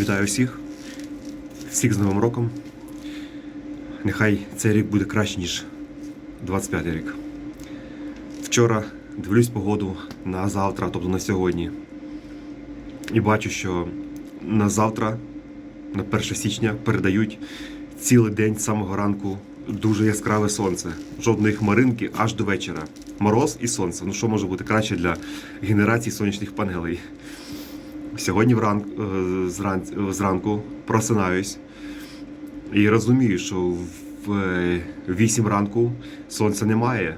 Вітаю всіх. Всіх з Новим роком. Нехай цей рік буде краще, ніж 25 рік. Вчора дивлюсь погоду на завтра, тобто на сьогодні. І бачу, що на завтра, на 1 січня, передають цілий день з самого ранку дуже яскраве сонце. Жодної хмаринки аж до вечора. Мороз і сонце. Ну що може бути краще для генерації сонячних панелей? Сьогодні вран... е, зран... е, зранку просинаюсь і розумію, що в е, 8 ранку сонця немає,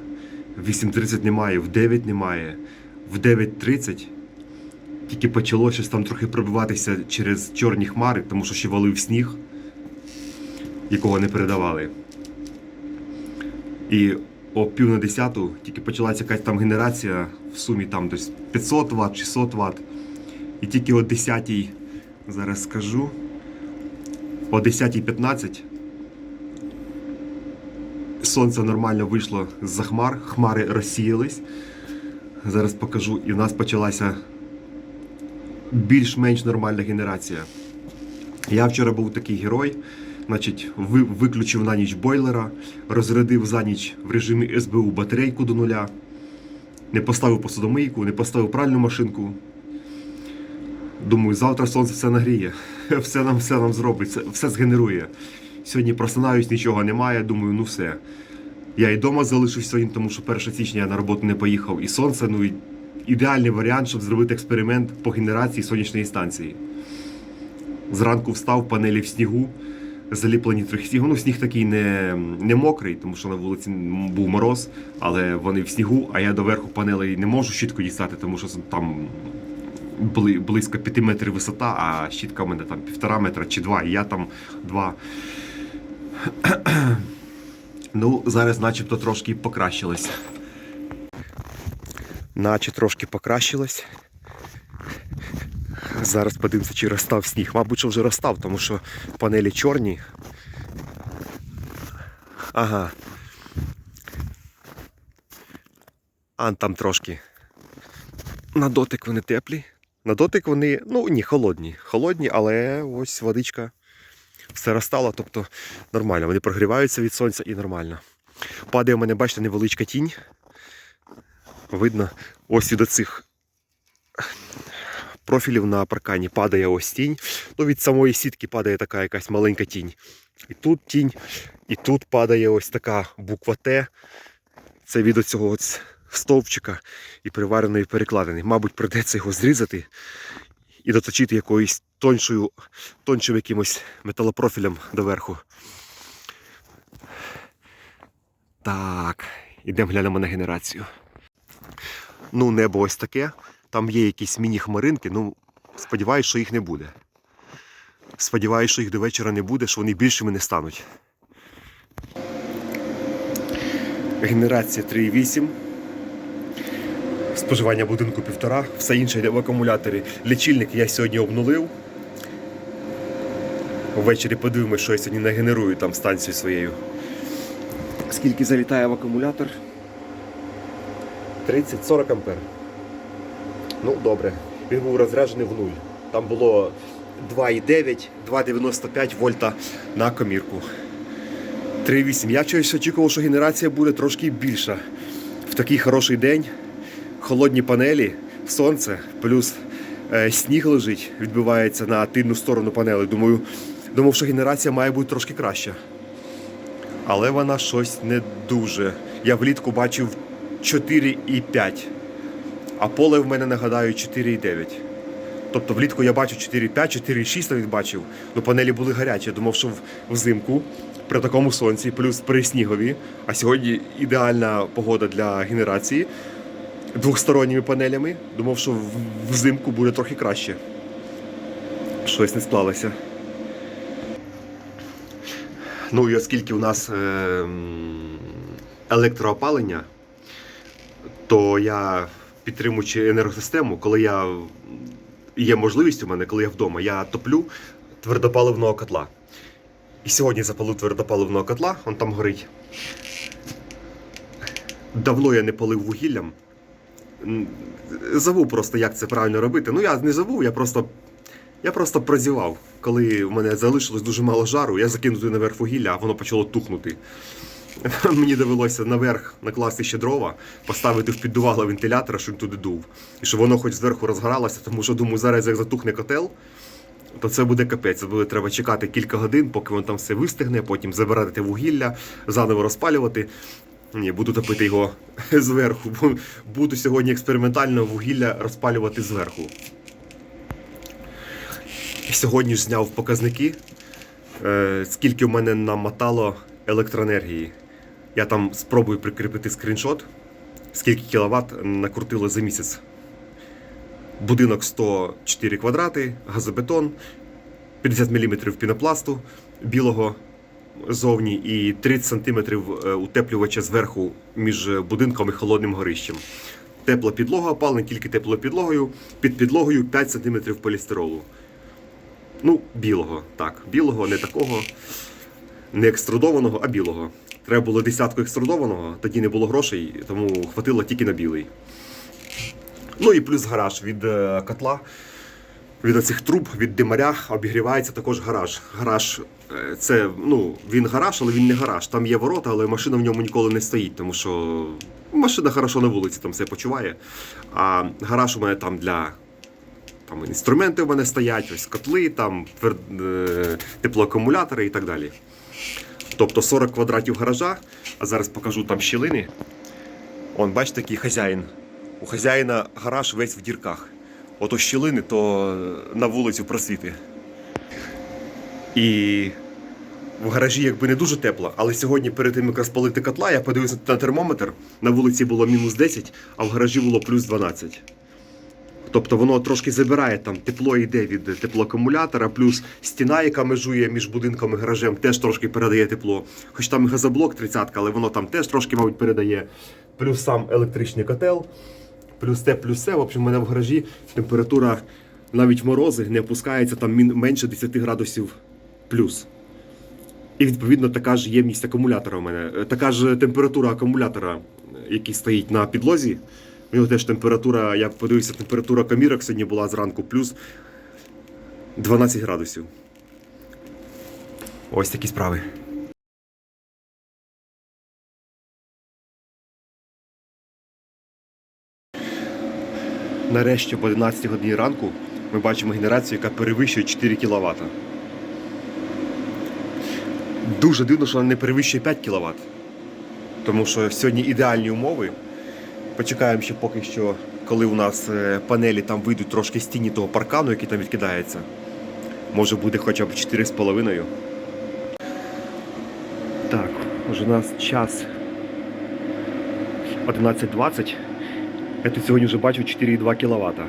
в 8.30 немає, в 9 немає, в 9.30 тільки почало щось там трохи пробиватися через чорні хмари, тому що ще валив сніг, якого не передавали. І о пів на десяту тільки почалася якась там генерація в сумі там десь 500 Вт, 600 Вт. І тільки о 10 зараз скажу, о 10.15 сонце нормально вийшло з-за хмар, хмари розсіялись. Зараз покажу, і в нас почалася більш-менш нормальна генерація. Я вчора був такий герой, значить, ви- виключив на ніч бойлера, розрядив за ніч в режимі СБУ батарейку до нуля, не поставив посудомийку, не поставив пральну машинку. Думаю, завтра сонце все нагріє, все нам все нам зробить, все, згенерує. Сьогодні просинаюсь, нічого немає. Думаю, ну все. Я і вдома залишусь сьогодні, тому що 1 січня я на роботу не поїхав. І сонце, ну і ідеальний варіант, щоб зробити експеримент по генерації сонячної станції. Зранку встав, панелі в снігу, заліплені трохи снігу. Ну, сніг такий не, не мокрий, тому що на вулиці був мороз, але вони в снігу, а я доверху панелей не можу щітку дістати, тому що там близько 5 метрів висота, а щітка в мене там півтора метра чи два, і я там два. Ну, зараз начебто трошки покращилось. Наче трошки покращилось. Зараз подивимося, чи розстав сніг. Мабуть, що вже розстав, тому що панелі чорні. Ага. А там трошки. На дотик вони теплі. На дотик вони, ну ні, холодні. Холодні, але ось водичка все розстала, тобто нормально. Вони прогріваються від сонця і нормально. Падає у мене, бачите, невеличка тінь. Видно, ось від оцих профілів на паркані падає ось тінь. Ну, від самої сітки падає така якась маленька тінь. І тут тінь, і тут падає ось така буква Т. Це від оцього ось стовпчика і привареної перекладини. Мабуть, придеться його зрізати і доточити якоюсь тоншою, тоншим якимось металопрофілем доверху. Так, ідемо глянемо на генерацію. Ну, небо ось таке. Там є якісь міні-хмаринки, ну, сподіваюсь, що їх не буде. Сподіваюсь, що їх до вечора не буде, що вони більшими не стануть. Генерація 3,8. Споживання будинку 1,5, все інше йде в акумуляторі. Лічильник я сьогодні обнулив. Ввечері подивимось, що я сьогодні нагенерую там станцію своєю. Скільки залітає в акумулятор? 30-40 ампер. Ну, добре. Він був розряджений в нуль. Там було 2,9, 2,95 вольта на комірку. 3,8. Я чогось очікував, що генерація буде трошки більша. В такий хороший день. Холодні панелі, сонце, плюс е, сніг лежить, відбивається на тильну сторону панели. Думаю, думав, що генерація має бути трошки краща. Але вона щось не дуже. Я влітку бачив 4,5. А поле в мене, нагадаю, 4,9. Тобто влітку я бачу 4,5, 4,6 навіть бачив. Ну панелі були гарячі. Я думав, що взимку при такому сонці, плюс при снігові, а сьогодні ідеальна погода для генерації двохсторонніми панелями. Думав, що взимку буде трохи краще. Щось не склалося. Ну і оскільки у нас е, електроопалення, то я підтримуючи енергосистему, коли я є можливість у мене, коли я вдома, я топлю твердопаливного котла. І сьогодні запалив твердопаливного котла, он там горить. Давно я не полив вугіллям. Забув просто, як це правильно робити. Ну, я не забув, я просто Я просто прозівав. Коли в мене залишилось дуже мало жару, я закинув наверх вугілля, а воно почало тухнути. Мені довелося наверх накласти ще дрова, поставити в піддувало вентилятора, щоб він туди дув. І щоб воно хоч зверху розгоралося, тому що думаю, зараз як затухне котел, то це буде капець. Це буде треба чекати кілька годин, поки воно там все вистигне, потім забирати вугілля, заново розпалювати. Ні, буду топити його зверху. Буду сьогодні експериментально вугілля розпалювати зверху. Сьогодні ж зняв показники, е, скільки в мене намотало електроенергії. Я там спробую прикріпити скріншот, скільки кіловат накрутило за місяць. Будинок 104 квадрати, газобетон, 50 мм пінопласту білого зовні і 30 см утеплювача зверху між будинком і холодним горищем. Тепла підлога опалена тільки теплою підлогою, під підлогою 5 см полістиролу. Ну, білого, так, білого, не такого, не екструдованого, а білого. Треба було десятку екструдованого, тоді не було грошей, тому хватило тільки на білий. Ну і плюс гараж від е, котла, від оцих труб, від димаря обігрівається також гараж. Гараж е, це, ну, він гараж, але він не гараж. Там є ворота, але машина в ньому ніколи не стоїть, тому що машина хорошо на вулиці там все почуває. А гараж у мене там для там інструменти в мене стоять, ось котли, там твер... е, теплоакумулятори і так далі. Тобто 40 квадратів гаража, а зараз покажу там щілини. Он, бачите, який хазяїн. У хазяїна гараж весь в дірках. Ото щілини, то на вулицю просвіти. І в гаражі якби не дуже тепло, але сьогодні перед тим, як розпалити котла, я подивився на термометр. На вулиці було мінус 10, а в гаражі було плюс 12. Тобто воно трошки забирає там тепло йде від теплоакумулятора, плюс стіна, яка межує між будинком і гаражем, теж трошки передає тепло. Хоч там газоблок 30, але воно там теж трошки, мабуть, передає. Плюс сам електричний котел, плюс те, плюс все. В общем, у мене в гаражі температура навіть морози не опускається там менше 10 градусів плюс. І відповідно така ж ємність акумулятора у мене. Е, Така ж температура акумулятора, е, який стоїть на підлозі. У нього теж температура, я подивився, температура камірок сьогодні була зранку плюс 12 градусів. Ось такі справи. Нарешті об 11 годині ранку ми бачимо генерацію, яка перевищує 4 кВт. Дуже дивно, що вона не перевищує 5 кВт. Тому що сьогодні ідеальні умови. Почекаємо ще поки що, коли у нас е, панелі там вийдуть трошки з тіні того паркану, який там відкидається. Може буде хоча б 4,5. Так, вже у нас час 11.20. Я тут сьогодні вже бачу 4,2 кВт.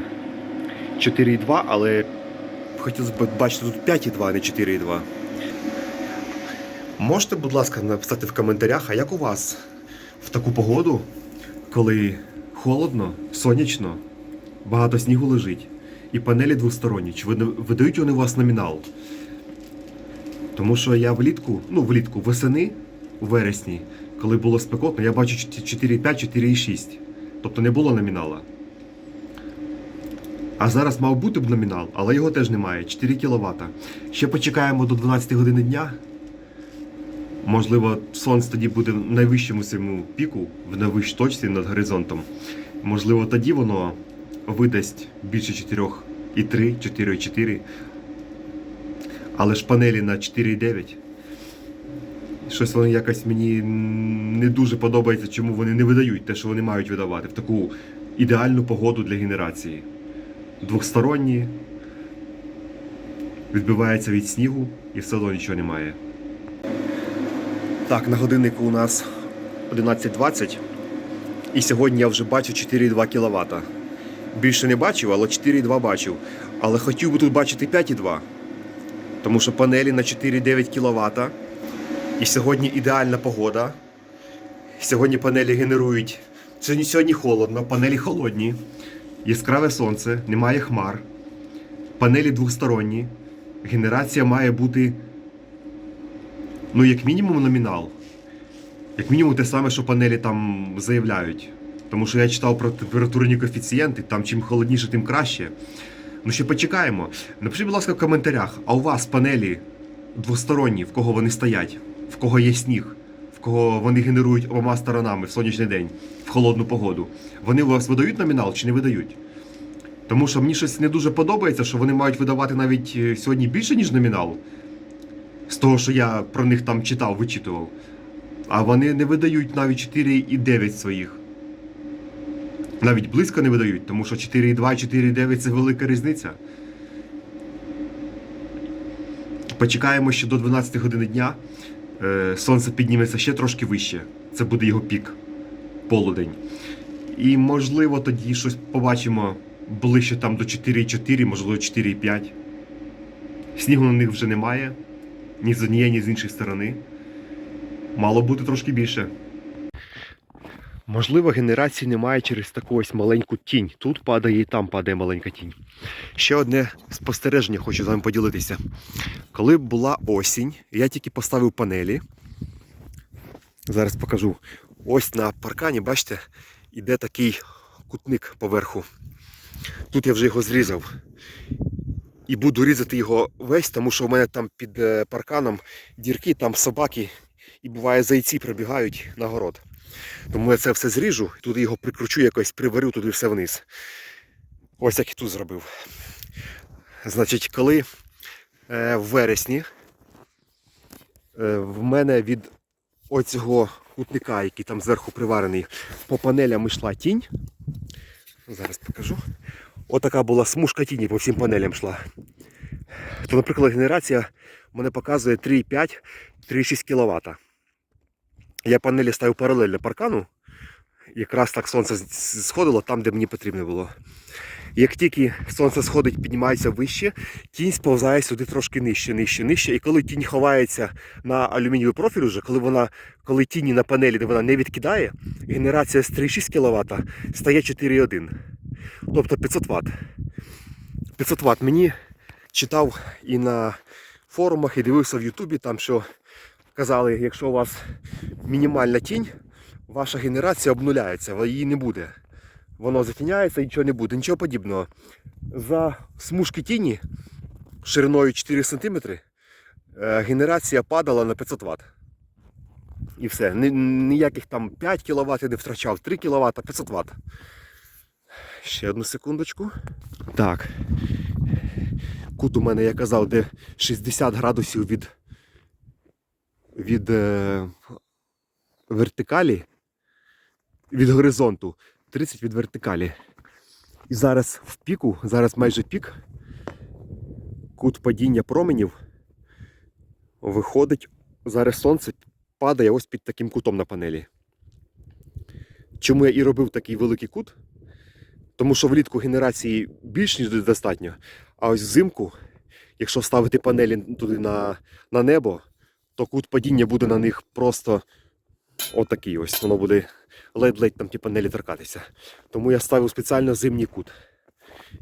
4,2, але хотілося б бачити тут 5,2, а не 4,2. Можете, будь ласка, написати в коментарях, а як у вас в таку погоду, коли холодно, сонячно, багато снігу лежить, і панелі двосторонні, чи видають вони у вас номінал? Тому що я влітку, ну влітку, восени, у вересні, коли було спекотно, я бачу 4,5, 4,6. Тобто не було номінала. А зараз мав бути б номінал, але його теж немає. 4 кВт. Ще почекаємо до 12 години дня. Можливо, сонце тоді буде в найвищому своєму піку, в найвищій точці над горизонтом. Можливо, тоді воно видасть більше 4,3, 4,4. Але ж панелі на 4,9. Щось вони якось мені не дуже подобається, чому вони не видають те, що вони мають видавати в таку ідеальну погоду для генерації. Двохсторонні, відбивається від снігу і все одно нічого немає. Так, на годиннику у нас 11.20. І сьогодні я вже бачу 4,2 кВт. Більше не бачив, але 4,2 бачив. Але хотів би тут бачити 5,2. Тому що панелі на 4,9 кВт. І сьогодні ідеальна погода. Сьогодні панелі генерують. Сьогодні, холодно, панелі холодні. Яскраве сонце, немає хмар. Панелі двосторонні. Генерація має бути Ну, як мінімум, номінал. Як мінімум, те саме, що панелі там заявляють. Тому що я читав про температурні коефіцієнти, там чим холодніше, тим краще. Ну ще почекаємо. Напишіть, будь ласка, в коментарях, а у вас панелі двосторонні, в кого вони стоять, в кого є сніг, в кого вони генерують обома сторонами в сонячний день, в холодну погоду. Вони у вас видають номінал чи не видають? Тому що мені щось не дуже подобається, що вони мають видавати навіть е, сьогодні більше, ніж номінал. З того, що я про них там читав, вичитував. А вони не видають навіть 4,9 своїх. Навіть близько не видають, тому що 4,2, 4,9 це велика різниця. Почекаємо, що до 12 години дня сонце підніметься ще трошки вище. Це буде його пік, полудень. І можливо тоді щось побачимо ближче там до 4,4, можливо 4,5. Снігу на них вже немає. Ні з однієї, ні з іншої сторони. Мало бути трошки більше. Можливо, генерації немає через таку ось маленьку тінь. Тут падає і там падає маленька тінь. Ще одне спостереження хочу з вами поділитися. Коли була осінь, я тільки поставив панелі. Зараз покажу. Ось на паркані, бачите, іде такий кутник поверху. Тут я вже його зрізав. І буду різати його весь, тому що в мене там під е, парканом дірки, там собаки, і буває зайці прибігають на город. Тому я це все зріжу, і туди його прикручу якось, приварю туди все вниз. Ось як і тут зробив. Значить, коли е, в вересні е, в мене від оцього кутника, який там зверху приварений, по панелям йшла тінь. Зараз покажу. Отака була смужка тіні по всім панелям йшла. То, наприклад, генерація мене показує 3,5-3,6 кВт. Я панелі ставив паралельно паркану. Якраз так сонце сходило там, де мені потрібно було. Як тільки сонце сходить, піднімається вище, тінь сповзає сюди трошки нижче, нижче, нижче. І коли тінь ховається на алюмінієвий профіль, уже, коли вона, коли тіні на панелі де вона не відкидає, генерація з 3,6 кВт стає 4,1. Тобто 500 Вт. 500 Вт мені читав і на форумах, і дивився в Ютубі, там що казали, якщо у вас мінімальна тінь, ваша генерація обнуляється, її не буде. Воно затіняється і нічого не буде, нічого подібного. За смужки тіні шириною 4 см генерація падала на 500 Вт. І все. Ніяких там 5 кВт я не втрачав, 3 кВт, 500 Вт. Ще одну секундочку. Так. Кут у мене, я казав, де 60 градусів від, від е, вертикалі, від горизонту, 30 від вертикалі. І зараз в піку, зараз майже пік, кут падіння променів виходить, зараз сонце падає ось під таким кутом на панелі. Чому я і робив такий великий кут? Тому що влітку генерації більш ніж достатньо. А ось взимку, якщо ставити панелі туди на, на небо, то кут падіння буде на них просто отакий ось. Воно буде ледь-ледь там ті панелі торкатися. Тому я ставив спеціально зимній кут.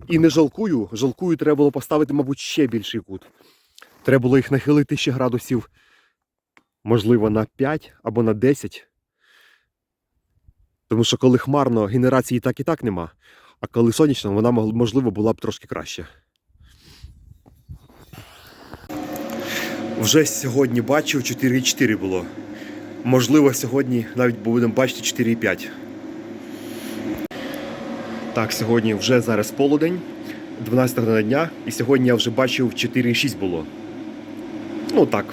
І не жалкую, жалкую, треба було поставити, мабуть, ще більший кут. Треба було їх нахилити ще градусів, можливо, на 5 або на 10. Тому що коли хмарно, генерації так і так нема. А коли сонячно, вона можливо була б трошки краще. Вже сьогодні бачив 4,4 було. Можливо, сьогодні навіть будемо бачити 4,5. Так, сьогодні вже зараз полудень, 12 година дня, і сьогодні я вже бачив 4,6 було. Ну так,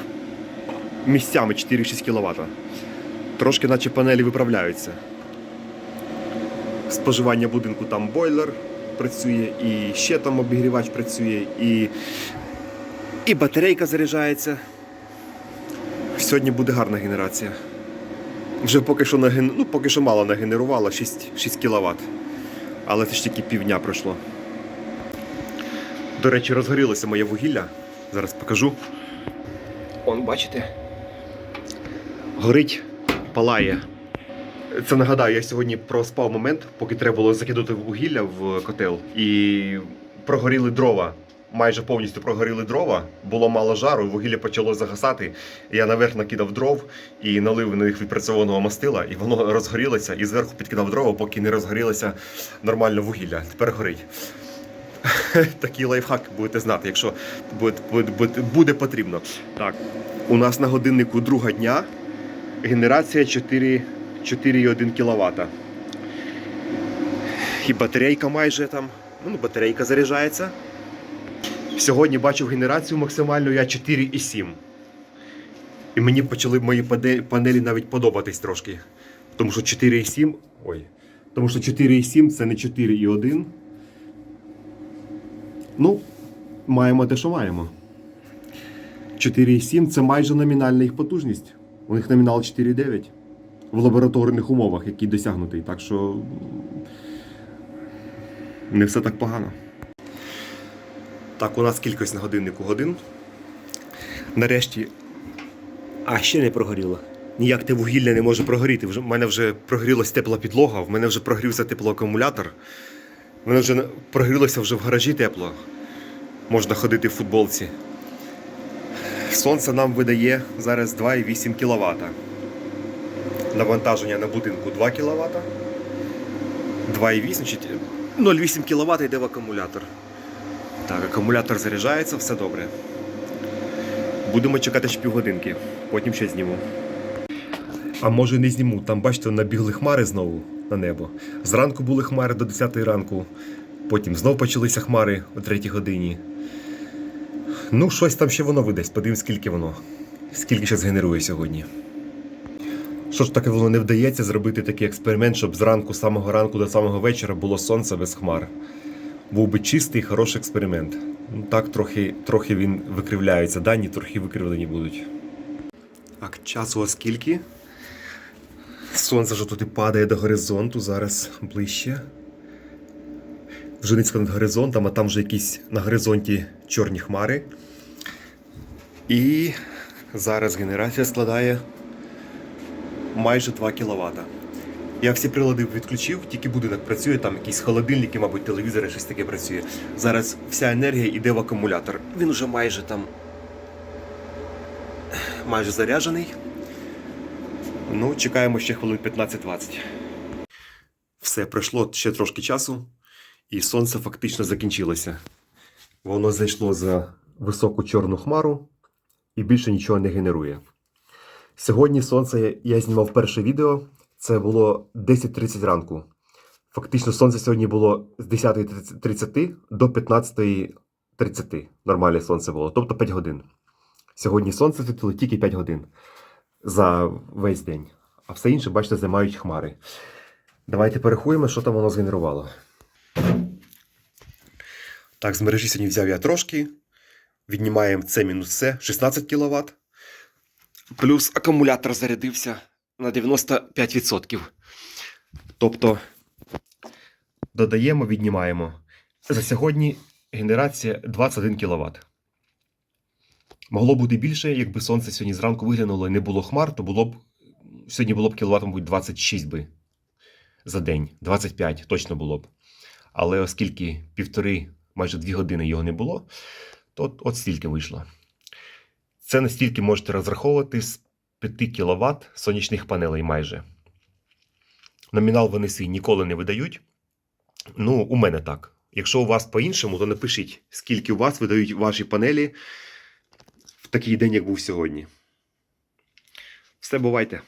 місцями 4,6 кВт. Трошки наче панелі виправляються споживання будинку там бойлер працює, і ще там обігрівач працює, і, і батарейка заряджається. Сьогодні буде гарна генерація. Вже поки що, наген... ну, поки що мало нагенерувала 6, 6 кВт. Але це ж тільки півдня пройшло. До речі, розгорілося моє вугілля. Зараз покажу. Он, бачите? Горить, палає. Це нагадаю, я сьогодні проспав момент, поки треба було закидати вугілля в котел, і прогоріли дрова. Майже повністю прогоріли дрова, було мало жару, вугілля почало загасати. Я наверх накидав дров і налив на них відпрацьованого мастила, і воно розгорілося, і зверху підкидав дрова, поки не розгорілося нормально вугілля. Тепер горить. Такий лайфхак будете знати, якщо буде, буде, буде потрібно. Так, у нас на годиннику друга дня. Генерація 4,1 кВт. І батарейка майже там. Ну, батарейка заряджається. Сьогодні бачив генерацію максимальну я 4,7. І мені почали мої панелі навіть подобатись трошки. Тому що 4,7. Ой. Тому що 4,7 це не 4,1. Ну, маємо те, що маємо. 4,7 це майже номінальна їх потужність. У них номінал 4,9 в лабораторних умовах, який досягнутий. Так що не все так погано. Так, у нас кількість на годиннику годин. Нарешті. А ще не прогоріло. Ніяк те вугілля не може прогоріти. В мене вже прогрілась тепла підлога, в мене вже прогрівся теплоакумулятор. В мене вже прогрілося вже в гаражі тепло. Можна ходити в футболці. Сонце нам видає зараз 2,8 кВт. Навантаження на будинку 2 кВт. 2,8 значить 0,8 кВт йде в акумулятор. Так, акумулятор заряджається, все добре. Будемо чекати ще півгодинки, потім ще зніму. А може не зніму, там бачите, набігли хмари знову на небо. Зранку були хмари до 10 ранку, потім знов почалися хмари о 3 годині. Ну, щось там ще воно видасть, подивимось, скільки воно. Скільки ще згенерує сьогодні. Що ж таке воно не вдається зробити такий експеримент, щоб зранку, самого ранку до самого вечора було сонце без хмар. Був би чистий, хороший експеримент. Ну, так трохи, трохи він викривляється, дані трохи викривлені будуть. Так, часу оскільки. Сонце вже тут і падає до горизонту, зараз ближче. Вже низько над горизонтом, а там вже якісь на горизонті чорні хмари. І зараз генерація складає майже 2 кВт. Я всі прилади відключив, тільки будинок працює, там якісь холодильники, мабуть, телевізори, щось таке працює. Зараз вся енергія йде в акумулятор. Він уже майже там майже заряджений. Ну, чекаємо ще хвилин 15-20. Все, пройшло ще трошки часу, і сонце фактично закінчилося. Воно зайшло за високу чорну хмару і більше нічого не генерує. Сьогодні сонце я знімав перше відео. Це було 10.30 ранку. Фактично, сонце сьогодні було з 10.30 до 15.30. Нормальне сонце було, тобто 5 годин. Сьогодні сонце світило тільки 5 годин за весь день. А все інше, бачите, займають хмари. Давайте порахуємо, що там воно згенерувало. Так, з мережі сьогодні взяв я трошки. Віднімаємо це мінус це 16 кВт. Плюс акумулятор зарядився на 95%. Тобто додаємо, віднімаємо. За сьогодні генерація 21 кВт. Могло бути більше, якби сонце сьогодні зранку виглянуло і не було хмар, то було б сьогодні було б кіловат, мабуть, 26 би за день. 25 точно було б. Але оскільки півтори, майже дві години його не було, то от, стільки вийшло. Це настільки можете розраховувати з 5 кВт сонячних панелей майже. Номінал вони свій ніколи не видають. Ну, у мене так. Якщо у вас по-іншому, то напишіть, скільки у вас видають ваші панелі в такий день, як був сьогодні. Все бувайте.